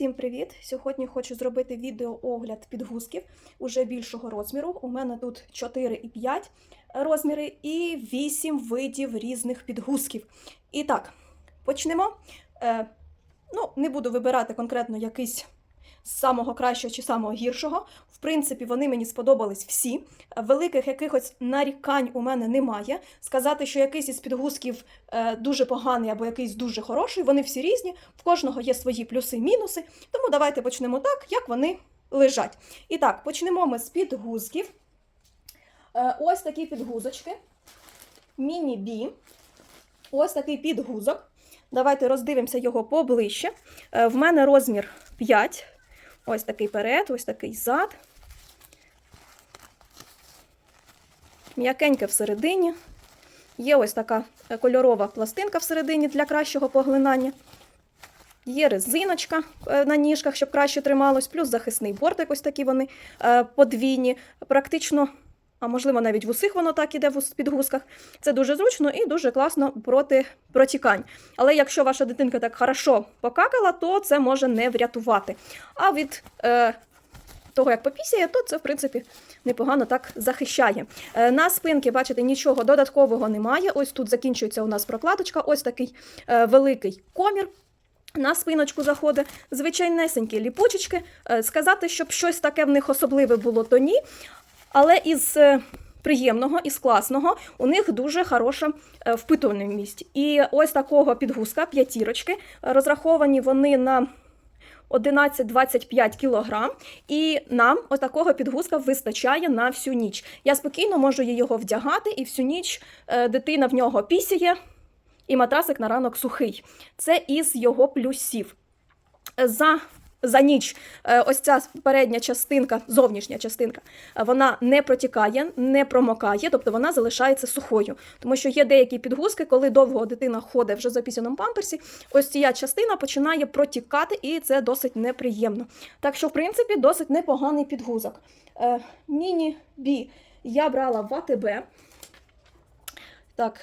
Всім привіт! Сьогодні хочу зробити відеоогляд підгузків уже більшого розміру. У мене тут 4 і 5 розміри і 8 видів різних підгузків. І так, почнемо. Е, ну, не буду вибирати конкретно якийсь з самого кращого чи самого гіршого. В принципі, вони мені сподобались всі. Великих якихось нарікань у мене немає. Сказати, що якийсь із підгузків е, дуже поганий або якийсь дуже хороший, вони всі різні, в кожного є свої плюси і мінуси. Тому давайте почнемо так, як вони лежать. І так, почнемо ми з підгузків. Е, ось такі підгузочки. Міні-бі. Ось такий підгузок. Давайте роздивимося його поближче. Е, в мене розмір 5. Ось такий перед, ось такий зад. М'якеньке всередині. Є ось така кольорова пластинка всередині для кращого поглинання. Є резиночка е, на ніжках, щоб краще трималось, плюс захисний бортик, ось такі вони е, подвійні. Практично, а можливо, навіть в усіх воно так іде в підгузках. Це дуже зручно і дуже класно проти протікань. Але якщо ваша дитинка так хорошо покакала, то це може не врятувати. А від е, того, як попісяє, то це, в принципі, непогано так захищає. Е, На спинки, бачите, нічого додаткового немає. Ось тут закінчується у нас прокладочка, ось такий е, великий комір. На спиночку заходить звичайнесенькі ліпучечки. Е, Сказати, щоб щось таке в них особливе було, то ні. Але із е, приємного, із класного, у них дуже хороша е, впитувальність. І ось такого підгузка, п'ятірочки, розраховані вони на 11-25 кілограм, і нам отакого підгузка вистачає на всю ніч. Я спокійно можу його вдягати, і всю ніч е, дитина в нього пісяє, і матрасик на ранок сухий. Це із його плюсів. За за ніч е, ось ця передня частинка, зовнішня частинка, е, вона не протікає, не промокає, тобто вона залишається сухою. Тому що є деякі підгузки, коли довго дитина ходить вже за пісяному памперсі, ось ця частина починає протікати, і це досить неприємно. Так що, в принципі, досить непоганий підгузок. Е, Міні-бі я брала в АТБ. Так,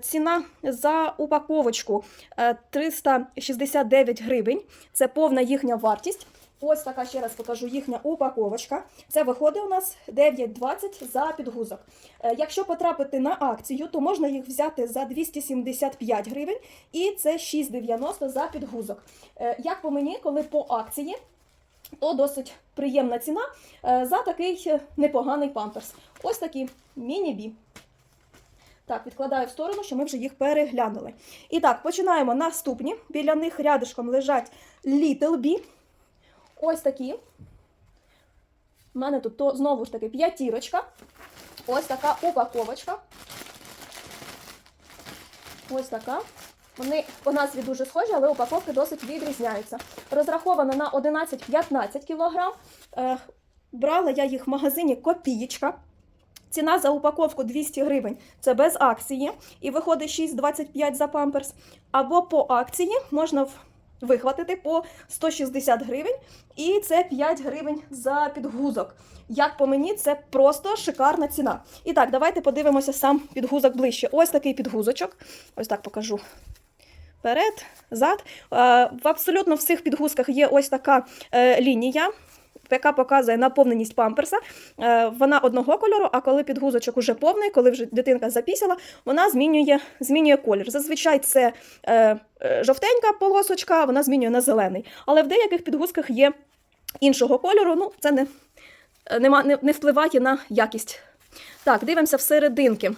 Ціна за упаковочку е, 369 гривень. Це повна їхня вартість. Ось така ще раз покажу їхня упаковочка. Це виходить у нас 9,20 за підгузок. Е, Якщо потрапити на акцію, то можна їх взяти за 275 гривень, і це 6,90 за підгузок. Е, Як по мені, коли по акції, то досить приємна ціна е, за такий е, непоганий памперс. Ось такі міні-бі. Так, відкладаю в сторону, що ми вже їх переглянули. І так, починаємо наступні. Біля них рядишком лежать Little Bee. Ось такі. У мене тут то, знову ж таки п'ятірочка. Ось така упаковочка. Ось така. Вони по назві дуже схожі, але упаковки досить відрізняються. Розрахована на 11-15 кг. Е, брала я їх в магазині Копієчка. Ціна за упаковку 200 гривень це без акції, і виходить 6,25 за памперс. Або по акції можна вихватити по 160 гривень, і це 5 гривень за підгузок. Як по мені, це просто шикарна ціна. І так, давайте подивимося сам підгузок ближче. Ось такий підгузочок. Ось так покажу. Перед, зад. Е, В абсолютно всіх підгузках є ось така е, лінія яка показує наповненість памперса. Е, Вона одного кольору, а коли підгузочок уже повний, коли вже дитинка запісяла, вона змінює, змінює колір. Зазвичай це е, е, жовтенька полосочка, вона змінює на зелений. Але в деяких підгузках є іншого кольору, ну це не, не, не впливає на якість. Так, дивимося всерединки.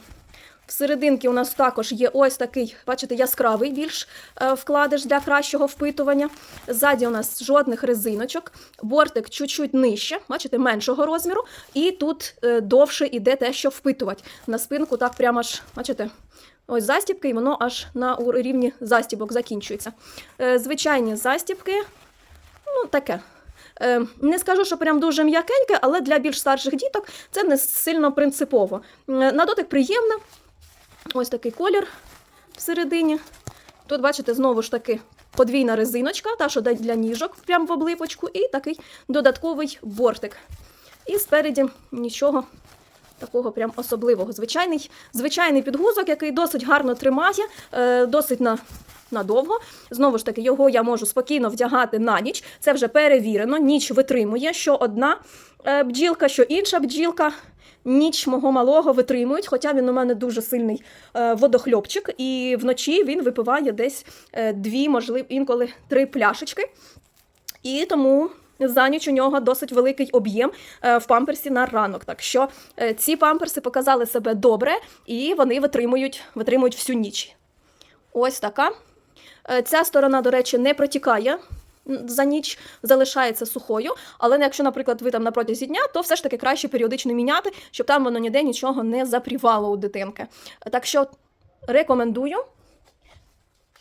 Всерединки у нас також є ось такий, бачите, яскравий більш е, вкладиш для кращого впитування. Ззаді у нас жодних резиночок, бортик чуть-чуть нижче, бачите, меншого розміру. І тут е, довше іде те, що впитувати. На спинку так прямо аж, бачите, ось застібки, і воно аж на рівні застібок закінчується. Е, Звичайні застібки, ну таке. Не скажу, що прям дуже м'якеньке, але для більш старших діток це не сильно принципово. На дотик приємне. Ось такий колір всередині. Тут, бачите, знову ж таки подвійна резиночка, та що для ніжок прямо в облипочку, і такий додатковий бортик. І спереді нічого такого прям особливого. Звичайний, звичайний підгузок, який досить гарно тримає, е, досить на. Надовго. Знову ж таки, його я можу спокійно вдягати на ніч. Це вже перевірено. Ніч витримує, що одна е, бджілка, що інша бджілка. Ніч мого малого витримують, хоча він у мене дуже сильний е, водохльопчик, і вночі він випиває десь е, дві, можливо, інколи три пляшечки. І тому за ніч у нього досить великий об'єм е, в памперсі на ранок. Так що ці памперси показали себе добре і вони витримують, витримують всю ніч. Ось така. Ця сторона, до речі, не протікає за ніч, залишається сухою. Але якщо, наприклад, ви там на протязі дня, то все ж таки краще періодично міняти, щоб там воно ніде нічого не запрівало у дитинки. Так що рекомендую.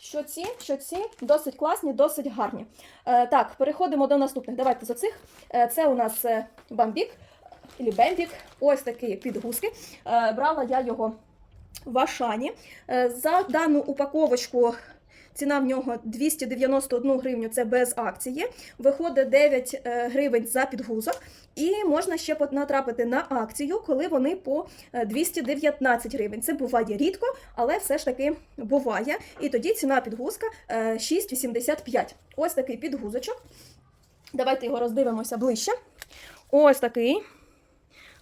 Що ці, що ці досить класні, досить гарні. Е, так, переходимо до наступних. Давайте з оцих. Е, це у нас е, бамбік, або бембік. Ось такі підгузки. Е, брала я його в Ашані. Е, за дану упаковочку ціна в нього 291 гривню, це без акції. Виходить 9 е, гривень за підгузок. І можна ще натрапити на акцію, коли вони по е, 219 гривень. Це буває рідко, але все ж таки буває. І тоді ціна підгузка е, 6,85. Ось такий підгузочок. Давайте його роздивимося ближче. Ось такий.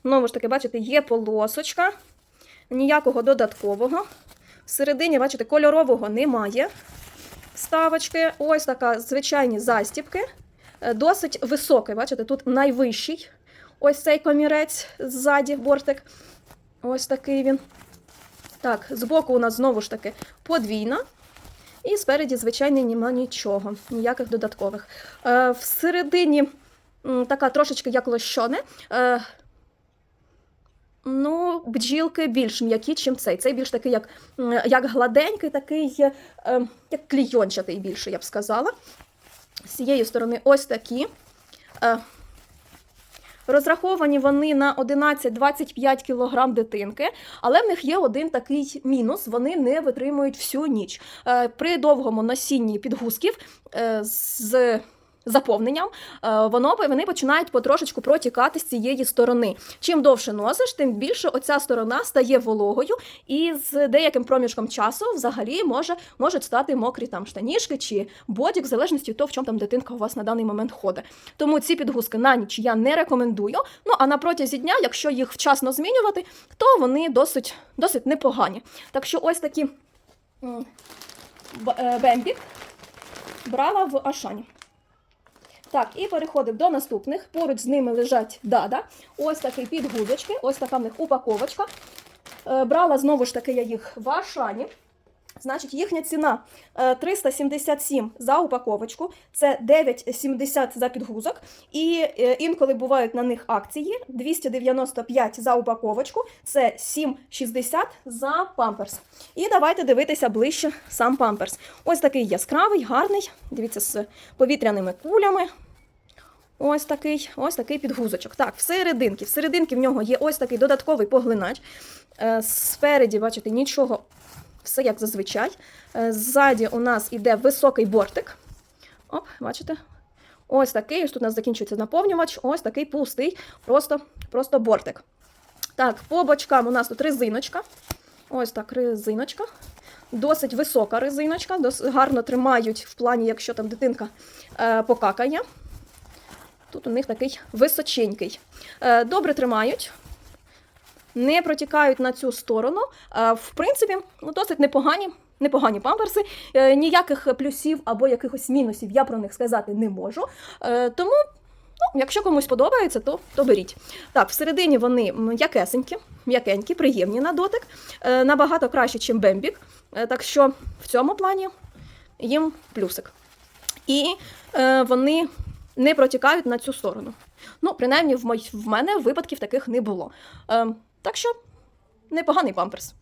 Знову ж таки, бачите, є полосочка, ніякого додаткового. Всередині, бачите, кольорового немає. Ставочки, ось така звичайні застібки. Е, Досить високий, бачите, тут найвищий. Ось цей комірець ззаді, бортик. Ось такий він. Так, збоку у нас знову ж таки подвійна. І спереді, звичайно, нема нічого, ніяких додаткових. Е, всередині така трошечки як лощоне. Ну, бджілки більш м'які, ніж цей. Цей більш такий, як, як гладенький, такий, е, як клійончатий більше, я б сказала. З цієї сторони ось такі. Е, Розраховані вони на 11-25 кг дитинки, але в них є один такий мінус: вони не витримують всю ніч. Е, При довгому носінні підгузків е, з заповненням е, воно вони починають потрошечку протікати з цієї сторони. Чим довше носиш, тим більше оця сторона стає вологою, і з деяким проміжком часу взагалі може можуть стати мокрі там штанішки чи бодік, в залежності від того, в чому там дитинка у вас на даний момент ходить. Тому ці підгузки на ніч я не рекомендую. Ну а на протязі дня, якщо їх вчасно змінювати, то вони досить, досить непогані. Так що ось такі е, бембік брала в Ашані. Так, і переходимо до наступних. Поруч з ними лежать дада. Ось такі підгузочки, ось така в них упаковочка. Е, Брала знову ж таки я їх в Ашані. Значить, їхня ціна е, 377 за упаковочку, це 9,70 за підгузок. І е, інколи бувають на них акції 295 за упаковочку, це 7,60 за памперс. І давайте дивитися ближче сам памперс. Ось такий яскравий, гарний. Дивіться, з повітряними кулями. Ось такий, ось такий підгузочок. Так, всерединки. Всерединки в нього є ось такий додатковий поглинач. Е, Спереді, бачите, нічого, все як зазвичай. Е, Ззаді у нас іде високий бортик. Оп, бачите? Ось такий, ось тут у нас закінчується наповнювач, ось такий пустий, просто, просто бортик. Так, по бочкам у нас тут резиночка. Ось так, резиночка. Досить висока резиночка, досить гарно тримають в плані, якщо там дитинка е, покакає. Тут у них такий височенький. Е, Добре тримають, не протікають на цю сторону. Е, В принципі, ну, досить непогані, непогані памперси. Е, Ніяких плюсів або якихось мінусів я про них сказати не можу. Е, Тому, ну, якщо комусь подобається, то, то беріть. Так, всередині вони м'якесенькі, м'якенькі, приємні на дотик, набагато краще, ніж бембік. Так що в цьому плані їм плюсик. І вони не протікають на цю сторону. Ну, принаймні, в мене випадків таких не було. Так що непоганий памперс.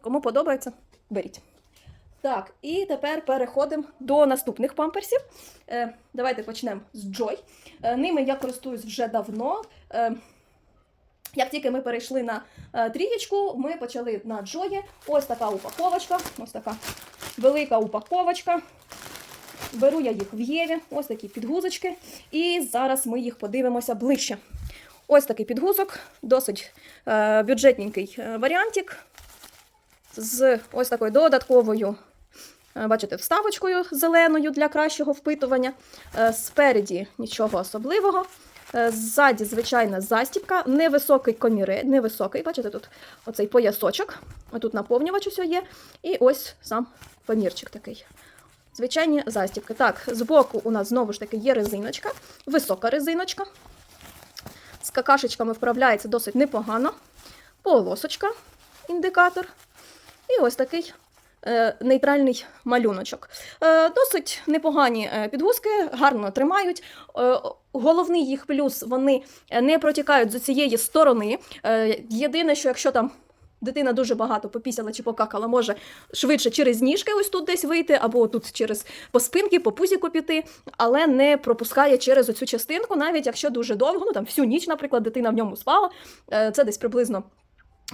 Кому подобається, беріть. Так, і тепер переходимо до наступних памперсів. Е, давайте почнемо з Joy. Е, ними я користуюсь вже давно. Е, як тільки ми перейшли на е, трієчку, ми почали на Joy. Ось така упаковочка, ось така велика упаковочка. Беру я їх в Єві, ось такі підгузочки. І зараз ми їх подивимося ближче. Ось такий підгузок, досить е, бюджетненький е, варіантик з ось такою додатковою, е, бачите, вставочкою зеленою для кращого впитування. Спереді нічого особливого. Ззаді звичайна застібка, невисокий комірець, невисокий, бачите, тут оцей поясочок, отут наповнювач усе є, і ось сам комірчик такий. Звичайні застібки. Так, збоку у нас знову ж таки є резиночка, висока резиночка. З какашечками вправляється досить непогано. Полосочка, індикатор. І ось такий е, нейтральний малюночок. Е, досить непогані е, підгузки, гарно тримають. Головний їх плюс вони не протікають з цієї сторони. Єдине, що якщо там дитина дуже багато попісяла чи покакала, може швидше через ніжки ось тут десь вийти, або тут через по спинки, по пузіку піти, але не пропускає через оцю частинку, навіть якщо дуже довго, ну там всю ніч, наприклад, дитина в ньому спала, е, це десь приблизно.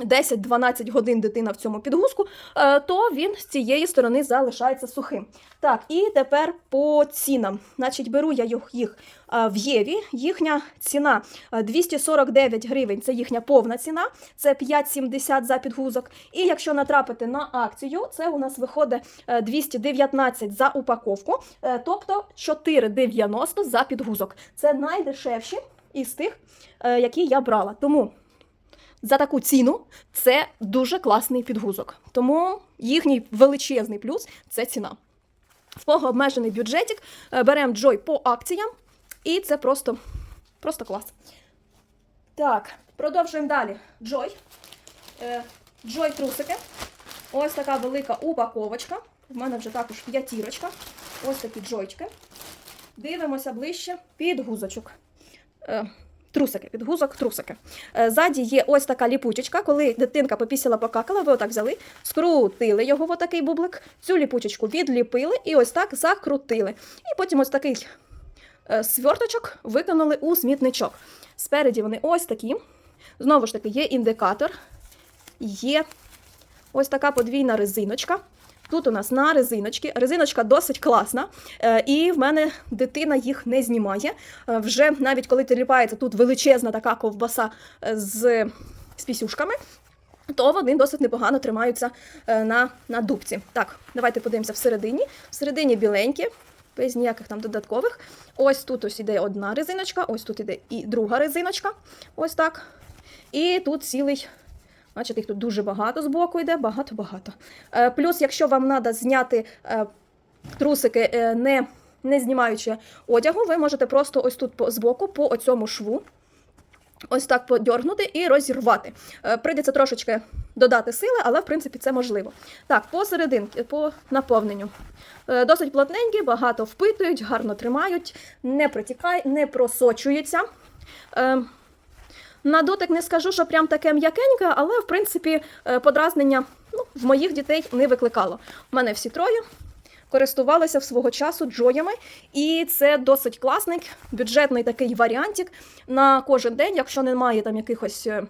10-12 годин дитина в цьому підгузку, е, то він з цієї сторони залишається сухим. Так, і тепер по цінам. Значить, беру я їх, е, в Єві. Їхня ціна е, 249 гривень це їхня повна ціна, це 5,70 за підгузок. І якщо натрапити на акцію, це у нас виходить е, 219 за упаковку, е, тобто 4,90 за підгузок. Це найдешевші із тих, е, які я брала. Тому за таку ціну це дуже класний підгузок. Тому їхній величезний плюс це ціна. В кого обмежений бюджетик, е, беремо Joy по акціям, і це просто, просто клас. Так, продовжуємо далі. Joy. Е, Joy трусики. Ось така велика упаковочка. В мене вже також п'ятірочка. Ось такі джойчки. Дивимося ближче. Підгузочок. Трусики, підгузок, трусики. Е, Ззаді є ось така ліпучечка. Коли дитинка попісила, покакала, ви отак взяли, скрутили його в отакий бублик, цю ліпучечку відліпили і ось так закрутили. І потім ось такий е, сверточок викинули у смітничок. Спереді вони ось такі. Знову ж таки, є індикатор, є ось така подвійна резиночка. Тут у нас на резиночці. Резиночка досить класна, е, і в мене дитина їх не знімає. Е, Вже навіть коли tilіпається тут величезна така ковбаса е, з, з пісюшками, то вони досить непогано тримаються на, на дубці. Так, давайте подивимося всередині. Всередині біленькі, без ніяких там додаткових. Ось тут ось іде одна резиночка, ось тут іде і друга резиночка. Ось так. І тут цілий. Бачите, їх тут дуже багато з боку йде, багато-багато. Е, плюс, якщо вам треба зняти е, трусики, е, не, не знімаючи одягу, ви можете просто ось тут по, з по оцьому шву, ось так подьоргнути і розірвати. Прийдеться трошечки додати сили, але в принципі це можливо. Так, посерединки, по наповненню. Досить плотненькі, багато впитують, гарно тримають, не протікає, не просочуються. На дотик не скажу, що прям таке м'якеньке, але в принципі е, подразнення ну, в моїх дітей не викликало. У мене всі троє користувалися в свого часу джоями, і це досить класний бюджетний такий варіантик на кожен день, якщо немає там якихось. е,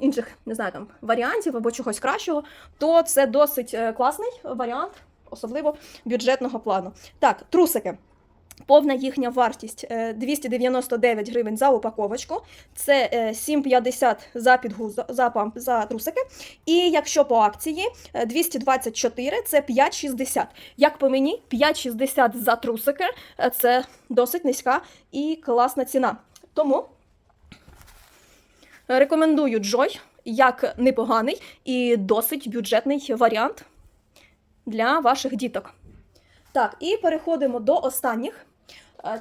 Інших не знаю там варіантів або чогось кращого, то це досить е, класний варіант, особливо бюджетного плану. Так, трусики. Повна їхня вартість е, 299 гривень за упаковочку. Це е, 7,50 за підгуз, за, памп, за трусики. І якщо по акції е, 224 це 5,60. Як по мені, 5,60 за трусики е, це досить низька і класна ціна. Тому рекомендую Joy як непоганий і досить бюджетний варіант для ваших діток. Так, і переходимо до останніх.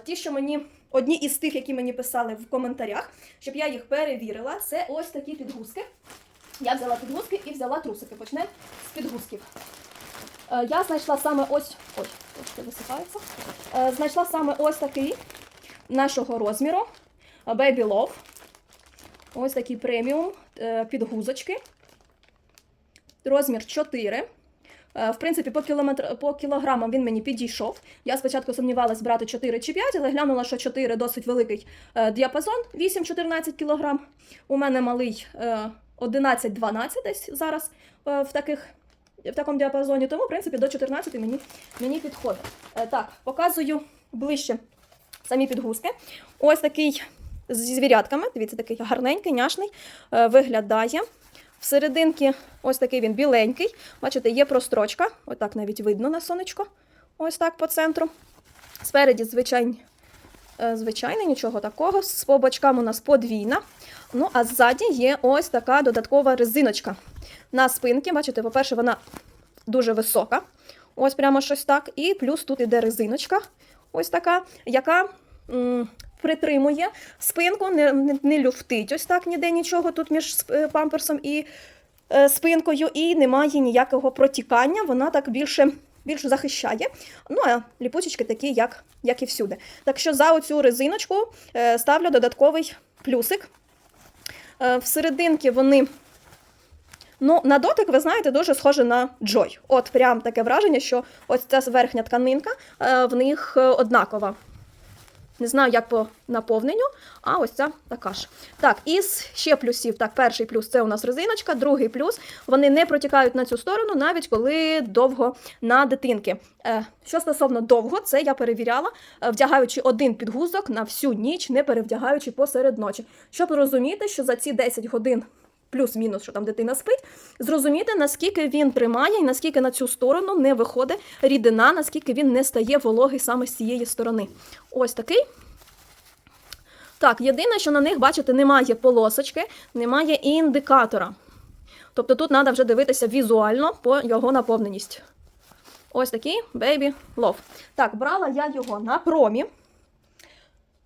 Ті, що мені одні із тих, які мені писали в коментарях, щоб я їх перевірила, це ось такі підгузки. Я взяла підгузки і взяла трусики. Почнемо з підгузків. Е, Я знайшла саме ось. Ой, трошки висипається. Е, Знайшла саме ось такий нашого розміру. е, Baby Love. Ось такий преміум підгузочки. Розмір 4. Е, В принципі, по, кілометр... по кілограмам він мені підійшов. Я спочатку сумнівалась брати 4 чи 5, але глянула, що 4 досить великий е, діапазон, 8-14 кілограм. У мене малий е, 11-12 десь зараз е, в, таких, в такому діапазоні, тому, в принципі, до 14 мені, мені підходить. Е, Так, показую ближче самі підгузки. Ось такий зі звірятками. Дивіться, такий гарненький, няшний е, виглядає. Всерединки ось такий він біленький. Бачите, є прострочка. Отак навіть видно на сонечко. Ось так по центру. Спереді е, звичайний, нічого такого. З по бочкам у нас подвійна. Ну, а ззаді є ось така додаткова резиночка. На спинці, бачите, по-перше, вона дуже висока. Ось прямо щось так. І плюс тут іде резиночка, ось така, яка притримує спинку, не, не, не люфтить ось так ніде нічого тут між е, памперсом і е, спинкою, і немає ніякого протікання. Вона так більше. Більше захищає. Ну, а ліпучечки такі, як, як і всюди. Так що за оцю резиночку е, ставлю додатковий плюсик. Е, всерединки вони Ну, на дотик, ви знаєте, дуже схоже на Joy. От прям таке враження, що ось ця верхня тканинка в них однакова. Не знаю, як по наповненню, а ось ця така ж. Так, із ще плюсів. Так, перший плюс це у нас резиночка, другий плюс вони не протікають на цю сторону, навіть коли довго на дитинки. Е, що стосовно довго, це я перевіряла, е, вдягаючи один підгузок на всю ніч, не перевдягаючи посеред ночі. Щоб розуміти, що за ці 10 годин плюс-мінус, що там дитина спить, зрозуміти, наскільки він тримає і наскільки на цю сторону не виходить рідина, наскільки він не стає вологий саме з цієї сторони. Ось такий. Так, єдине, що на них, бачите, немає полосочки, немає індикатора. Тобто тут треба вже дивитися візуально по його наповненість. Ось такий Baby Love. Так, брала я його на промі.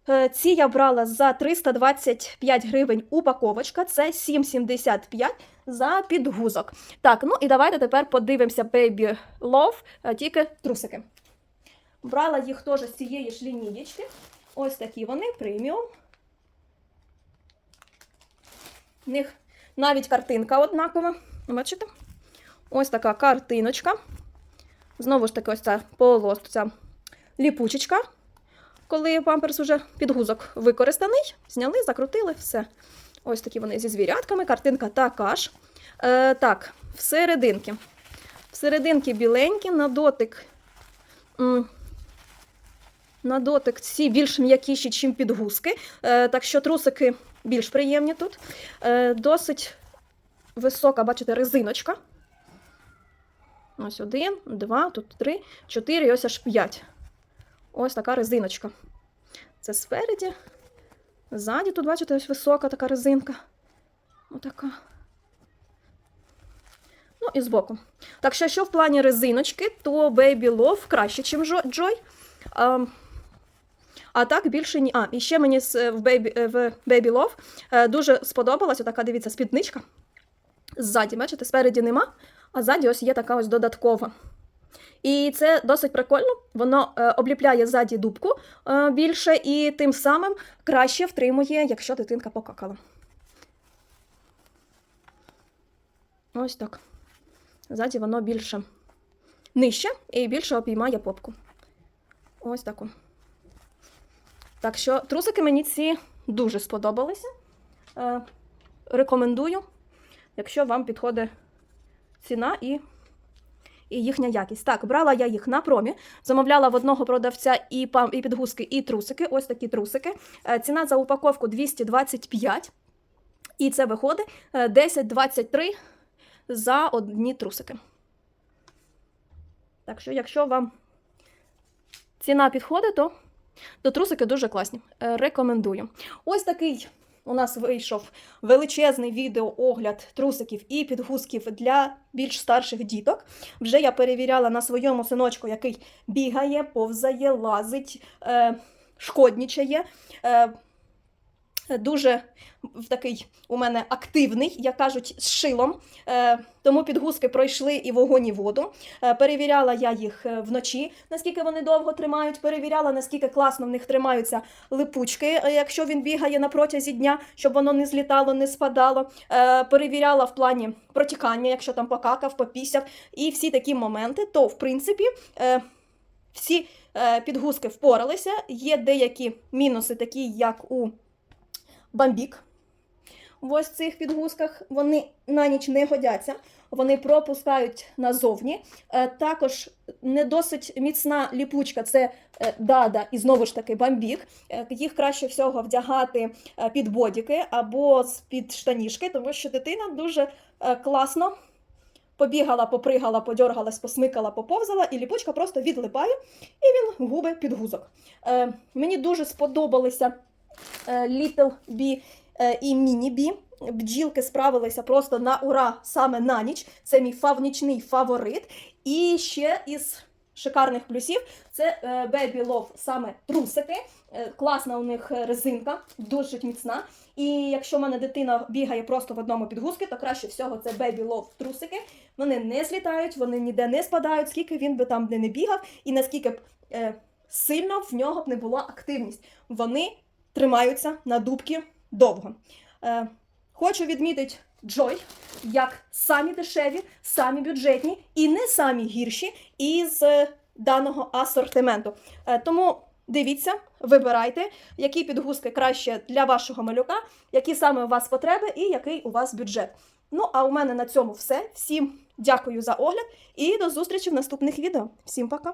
Е, Ці я брала за 325 гривень упаковочка, це 7,75 за підгузок. Так, ну і давайте тепер подивимося Baby Love, е, тільки трусики. Брала їх теж з цієї ж лінієчки. Ось такі вони, преміум. В них навіть картинка однакова. Бачите? Ось така картиночка. Знову ж таки, ось ця полосця ліпучечка коли памперс уже підгузок використаний, зняли, закрутили, все. Ось такі вони зі звірятками, картинка така ж. Е, так, всерединки. Всерединки біленькі, на дотик. На дотик ці більш м'якіші, ніж підгузки. Е, так що трусики більш приємні тут. Е, досить висока, бачите, резиночка. Ось один, два, тут три, чотири, ось аж п'ять. Ось така резиночка. Це спереді. Ззаді тут, бачите, ось висока така резинка. Отака. Ну і збоку. Так що, що в плані резиночки, то Baby Love краще, ніж Joy. А, так більше ні. А, і ще мені з- в Baby, е, в Baby Love е, дуже сподобалась отака, дивіться, спідничка. Ззаді, бачите, спереді нема, а ззаді ось є така ось додаткова. І це досить прикольно. Воно е, обліпляє ззаді дубку е, більше і тим самим краще втримує, якщо дитинка покакала. Ось так. Ззаді воно більше нижче і більше обіймає попку. Ось таку. Так що трусики мені ці дуже сподобалися. Е, рекомендую, якщо вам підходить ціна і і їхня якість. Так, брала я їх на промі, замовляла в одного продавця і пам, і підгузки, і трусики. Ось такі трусики. Е, Ціна за упаковку 225. І це виходить е, 10-23 за одні трусики. Так що, якщо вам ціна підходить, то, то трусики дуже класні. Е, Рекомендую. Ось такий у нас вийшов величезний відеоогляд трусиків і підгузків для більш старших діток. Вже я перевіряла на своєму синочку, який бігає, повзає, лазить, е, шкоднічає. Дуже такий у мене активний, як кажуть, з шилом. Е, тому підгузки пройшли і вогонь, і воду. Е, перевіряла я їх е, вночі, наскільки вони довго тримають. Перевіряла, наскільки класно в них тримаються липучки, якщо він бігає на протязі дня, щоб воно не злітало, не спадало. Перевіряла в плані протікання, якщо там покакав, попісяв, і всі такі моменти, то в принципі. Всі підгузки впоралися. Є деякі мінуси, такі як у бамбік. в ось цих підгузках. Вони на ніч не годяться, вони пропускають назовні. Е, Також не досить міцна ліпучка це е, дада і знову ж таки бамбік. Е, Їх краще всього вдягати під бодіки або під штанішки, тому що дитина дуже класно побігала, попригала, подьоргалась, посмикала, поповзала, і ліпучка просто відлипає, і він губить підгузок. Мені дуже сподобалися Little Bee е, і Mini Bee. Бджілки справилися просто на ура саме на ніч. Це мій фав, нічний фаворит. І ще із шикарних плюсів це е, Baby Love саме трусики. Е, Класна у них е, резинка, дуже міцна. І якщо в мене дитина бігає просто в одному підгузки, то краще всього це Baby Love трусики. Вони не злітають, вони ніде не спадають, скільки він би там не бігав, і наскільки б е, сильно в нього б не була активність. Вони тримаються на дубки довго. Е, хочу відмітити Joy як самі дешеві, самі бюджетні і не самі гірші із е, даного асортименту. Е, тому дивіться, вибирайте, які підгузки краще для вашого малюка, які саме у вас потреби і який у вас бюджет. Ну, а у мене на цьому все. Всім дякую за огляд і до зустрічі в наступних відео. Всім пока!